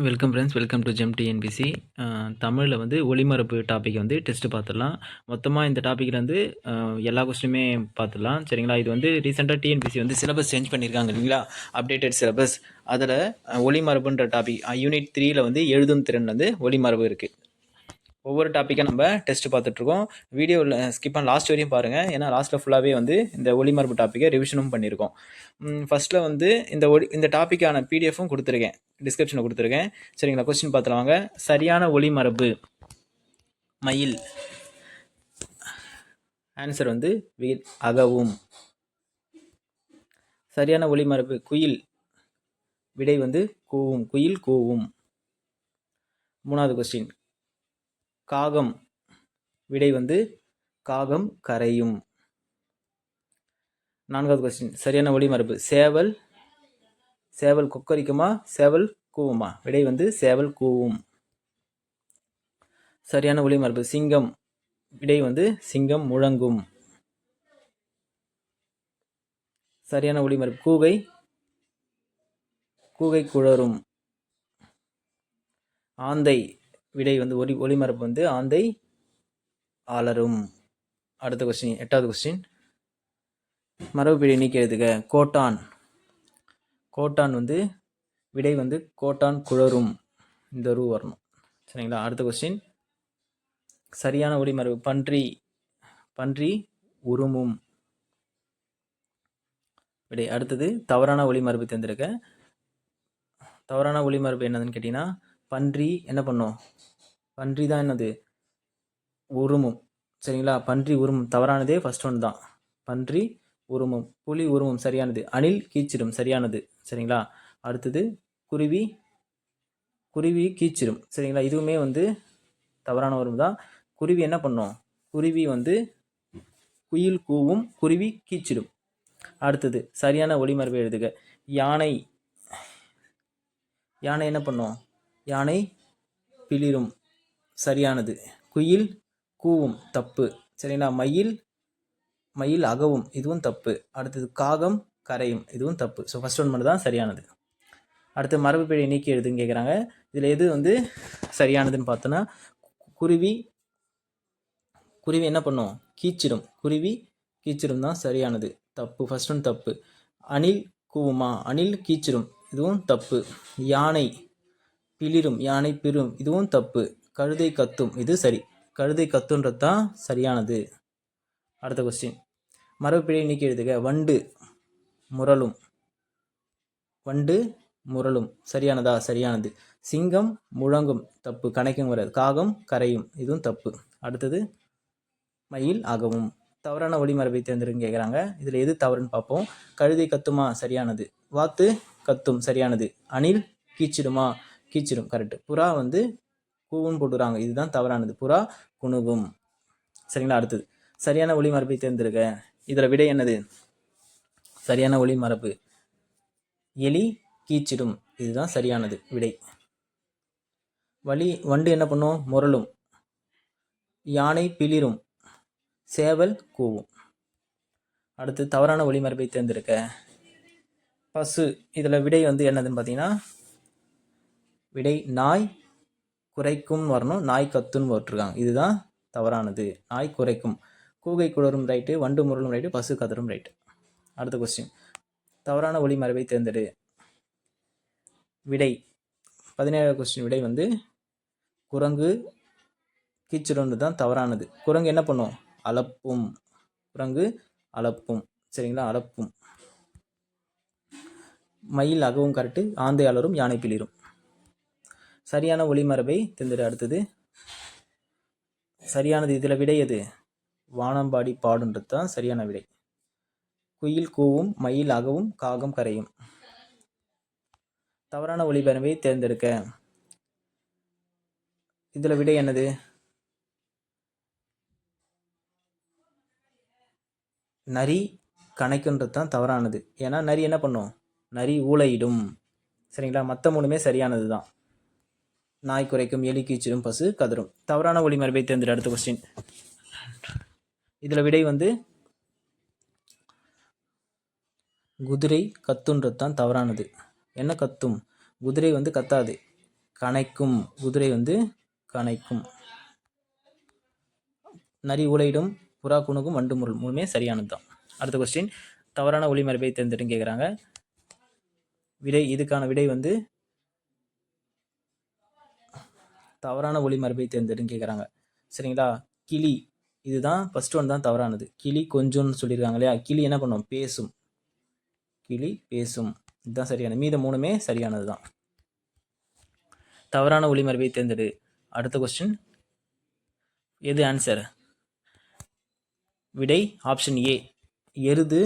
Welcome friends welcome to gem TNPSC தமிழில் வந்து ஒளிமரப்பு topic வந்து டெஸ்ட்டு பார்த்துடலாம் மொத்தமாக இந்த டாப்பிக்கில் வந்து எல்லா கொஸ்டினுமே பார்த்துடலாம் சரிங்களா? இது வந்து ரீசெண்டாக டிஎன்பிசி வந்து சிலபஸ் சேஞ்ச் பண்ணியிருக்காங்க இல்லைங்களா? அப்டேட்டட் சிலபஸ் அதில் ஒளிமரபுன்ற டாபிக் யூனிட் த்ரீயில் வந்து எழுதும் திறன் வந்து ஒளிமரபு இருக்குது ஒவ்வொரு டாப்பிக்காக நம்ம டெஸ்ட் பார்த்துட்ருக்கோம் வீடியோவில் ஸ்கிப் பண்ண லாஸ்ட் வரையும் பாருங்கள் ஏன்னா லாஸ்ட்டில் ஃபுல்லாகவே வந்து இந்த ஒளிமரபு டாப்பிக்கை ரிவிஷனும் பண்ணியிருக்கோம். ஃபஸ்ட்டில் வந்து இந்த ஒளி இந்த டாப்பிக்கான பிடிஎஃப்பும் கொடுத்துருக்கேன். டிஸ்கிரிப்ஷனில் கொடுத்துருக்கேன். சரிங்களா? கொஸ்டின் பார்த்துலாம் வாங்க. சரியான ஒளிமரபு. மயில். ஆன்சர் வந்து வி- அகவும். சரியான ஒளிமரபு. குயில். விடை வந்து கூவும். குயில் கூவும். மூணாவது கொஸ்டின் காகம் விடை வந்து காகம் கரையும். நான்காவது கொஸ்டின் சரியான ஒளிமரபு சேவல் சேவல் கொக்கரிக்குமா? சேவல் கூவுமா? விடை வந்து சேவல் கூவும். சரியான ஒளிமரபு சிங்கம் விடை வந்து சிங்கம் முழங்கும். சரியான ஒளிமரபு கூகை கூகை குழரும். ஆந்தை விடை வந்து ஒளி ஒளிமரப்பு வந்து ஆந்தை ஆளரும். அடுத்த கொஸ்டின் எட்டாவது கொஸ்டின் மரபுபிழை நீக்கி எழுதுக. கோட்டான். கோட்டான் வந்து விடை வந்து கோட்டான் குழரும். இந்த ரூ வரணும். சரிங்களா? அடுத்த கொஸ்டின் சரியான ஒளிமரபு பன்றி பன்றி உருமும். விடை அடுத்தது தவறான ஒளிமரபு தேர்ந்தெடுக்க. தவறான ஒளிமரபு என்னதுன்னு கேட்டிங்கன்னா பன்றி என்ன பண்ணும்? பன்றி தான் என்னது? உருமும். சரிங்களா? பன்றி உருமும். தவறானதே ஃபர்ஸ்ட் ஒன் தான். பன்றி உருமும். புலி உருமும். சரியானது. அணில் கீச்சிடும். சரியானது. சரிங்களா? அடுத்தது குருவி குருவி கீச்சிடும். சரிங்களா? இதுவுமே வந்து தவறான உருவம் தான். குருவி என்ன பண்ணும்? குருவி வந்து குயில் கூவும் குருவி கீச்சிடும். அடுத்தது சரியான ஒளிமரபை எழுதுக. யானை. யானை என்ன பண்ணும்? யானை பிளிரும். சரியானது. குயில் கூவும் தப்பு. சரிங்களா மயில் மயில் அகவும். இதுவும் தப்பு. அடுத்தது காகம் கரையும். இதுவும் தப்பு. ஸோ ஃபர்ஸ்ட் ஒன் மட்டும் தான் சரியானது. அடுத்து மரபு பிழை நீக்கி எழுதுன்னு கேட்குறாங்க இதில் எது வந்து சரியானதுன்னு பார்த்தோன்னா குருவி குருவி என்ன பண்ணும்? கீச்சிடும் குருவி கீச்சிடும் தான் சரியானது. தப்பு. ஃபஸ்ட் ஒன் தப்பு. அணில் கூவுமா? அணில் கீச்சிடும் இதுவும் தப்பு. யானை பிளிரும் யானை பிறும் இதுவும் தப்பு. கழுதை கத்தும் இது சரி. கழுதை கத்துன்றது தான் சரியானது. அடுத்த கொஸ்டின் மரபுப்பிழை நீக்கி எழுதுக. வண்டு முரளும் வண்டு முரளும் சரியானதா? சரியானது. சிங்கம் முழங்கும். தப்பு. கணக்கும் வராது. காகம் கரையும். இதுவும் தப்பு. அடுத்தது மயில் அகவும் தவறான ஒளிமரபை தேர்ந்தெடுங்க கேட்குறாங்க இதில் எது தவறுன்னு பார்ப்போம். கழுதை கத்துமா? சரியானது. வாத்து கத்தும். சரியானது. அணில் கீச்சிடுமா? கீச்சிடும் கரெக்ட் புறா வந்து கூவும் போட்டுறாங்க இதுதான் தவறானது. புறா குணுகும். சரிங்களா? அடுத்தது. சரியான ஒளிமரபை தேர்ந்தெடுக்க. இதில் விடை என்னது? சரியான ஒளிமரப்பு எலி கீச்சிடும். இதுதான் சரியானது. விடை. வலி வண்டு என்ன பண்ணும்? முரளும். யானை பிளிரும். சேவல் கூவும். அடுத்து தவறான ஒளிமரபை தேர்ந்தெடுக்க. பசு. இதில் விடை வந்து என்னதுன்னு பார்த்தீங்கன்னா விடை நாய் குறைக்கும் வரணும். நாய் கத்துன்னு போட்டிருக்காங்க. இதுதான் தவறானது. நாய் குறைக்கும். கூகை குளரும் ரைட்டு வண்டு முரளும் ரைட்டு பசு கதரும் ரைட்டு அடுத்த கொஸ்டின் தவறான ஒளி மரபை தேர்ந்தெடு. விடை. பதினேழாவது கொஸ்டின் விடை வந்து குரங்கு கீச்சிடும்னு தான் தவறானது. குரங்கு என்ன பண்ணும்? அலப்பும். குரங்கு அலப்பும். சரிங்களா? அலப்பும். மயில் அகவும் கரெக்டு ஆந்தை அலரும் யானை பிளிரும். சரியான ஒளிமரபை தேர்ந்தெடு. அடுத்தது சரியானது இதில் விடை எது? வானம்பாடி பாடுன்றது தான் சரியான விடை. குயில் கூவும் மயில் அகவும் காகம் கரையும். தவறான ஒளிபரப்பை தேர்ந்தெடுக்க. இதில் விடை என்னது? நரி கணக்குன்றது தான் தவறானது. ஏன்னா நரி என்ன பண்ணும்? நரி ஊழையிடும் சரிங்களா? மற்ற மூணுமே சரியானது தான். நாய் குறைக்கும் எலி கீச்சிடும் பசு கதரும் தவறான ஒளிமரபை தேர்ந்தெடு. அடுத்த கொஸ்டின் இதில் விடை வந்து குதிரை கத்துன்றது தான் தவறானது. என்ன கத்தும்? குதிரை வந்து கத்தாது. கனைக்கும். குதிரை வந்து கனைக்கும். நரி உலையிடும் புறா குணுகும் வண்டு முருள் மூணுமே சரியானது தான் அடுத்த கொஸ்டின் தவறான ஒளிமரபை தேர்ந்தெடுன்னு கேட்குறாங்க விடை இதுக்கான விடை வந்து தவறான ஒளிமரபை தேர்ந்தெடுன்னு கேட்குறாங்க சரிங்களா? கிளி. இதுதான் ஃபர்ஸ்ட் ஒன் தான் தவறானது. கிளி கொஞ்சம்னு சொல்லியிருக்காங்க இல்லையா? கிளி என்ன பண்ணும்? பேசும். கிளி பேசும். இதுதான் சரியானது மீத மூணுமே சரியானது தான். தவறான ஒளிமரபை தேர்ந்தெடு. அடுத்த கொஸ்டின் எது ஆன்சர் விடை ஆப்ஷன் ஏ எருது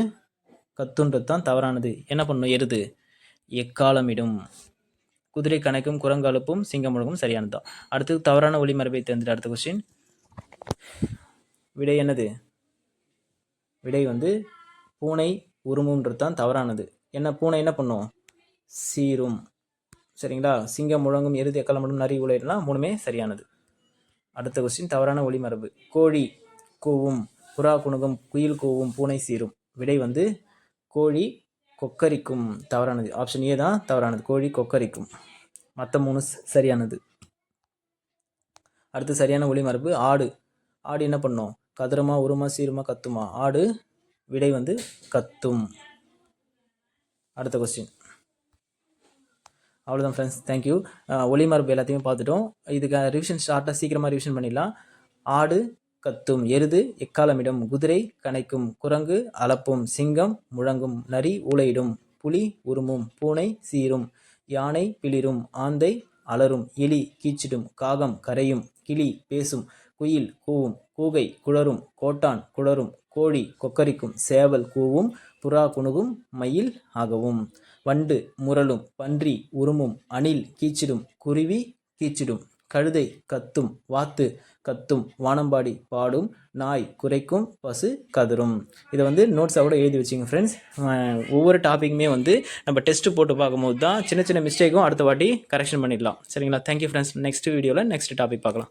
கத்துன்றது தான் தவறானது. என்ன பண்ணும்? எருது. எக்காலமிடும். குதிரை கணக்கும் குரங்கழுப்பும் சிங்கம் முழங்கும் சரியானது தான் அடுத்து தவறான ஒளிமரபை தேர்ந்தெடு. அடுத்த கொஸ்டின் விடை என்னது? விடை வந்து பூனை உருமுன்றது தான் தவறானது. என்ன பூனை என்ன பண்ணும்? சீரும். சரிங்களா? சிங்கம் முழங்கும் எருது எக்காலமிடும் நரி உலையெல்லாம் மூணுமே சரியானது. அடுத்த கொஸ்டின் தவறான ஒளிமரபு கோழி கூவும் புறா குணுகும் குயில் கூவும் பூனை சீரும். விடை வந்து கோழி கொக்கரிக்கும் தவறானது. ஆப்ஷன் ஏ தான் தவறானது. கோழி கொக்கரிக்கும். மற்ற மூணு சரியானது. அடுத்து சரியான ஒளிமரபு ஆடு. ஆடு என்ன பண்ணும்? கதிரமா உருமா சீருமா கத்துமா? ஆடு விடை வந்து கத்தும். அடுத்த கொஸ்டின் அவ்வளோதான் ஃப்ரெண்ட்ஸ் தேங்க்யூ ஒளிமரபு எல்லாத்தையுமே பார்த்துட்டோம். இதுக்கு ரிவிஷன் ஸ்டார்ட்டாக சீக்கிரமாக ரிவிஷன் பண்ணிடலாம். ஆடு கத்தும் எருது எக்காலமிடும் குதிரை கனைக்கும் குரங்கு அளப்பும் சிங்கம் முழங்கும் நரி ஊளையிடும் புலி உருமும் பூனை சீரும் யானை பிளிரும் ஆந்தை அலறும் எலி கீச்சிடும் காகம் கரையும் கிளி பேசும் குயில் கூவும் கூகை குளரும் கோட்டான் குளரும் கோழி கொக்கரிக்கும் சேவல் கூவும் புறா குணுகும் மயில் ஆகவும். வண்டு முரளும் பன்றி உருமும் அணில் கீச்சிடும் குருவி கீச்சிடும். கழுதை கத்தும் வாத்து கத்தும் வானம்பாடி பாடும் நாய் குறைக்கும் பசு கதரும் இதை வந்து நோட்ஸாக கூட எழுதி வச்சுங்க ஃப்ரெண்ட்ஸ் ஒவ்வொரு டாப்பிக்குமே வந்து நம்ம டெஸ்ட் போட்டு பார்க்கும்போது தான் சின்ன சின்ன மிஸ்டேக்கும் அடுத்த வாட்டி கரெக்ஷன் பண்ணிடலாம். சரிங்களா? தேங்க்யூ ஃப்ரெண்ட்ஸ் நெக்ஸ்ட் வீடியோவில் நெக்ஸ்ட் டாபிக் பார்க்கலாம்.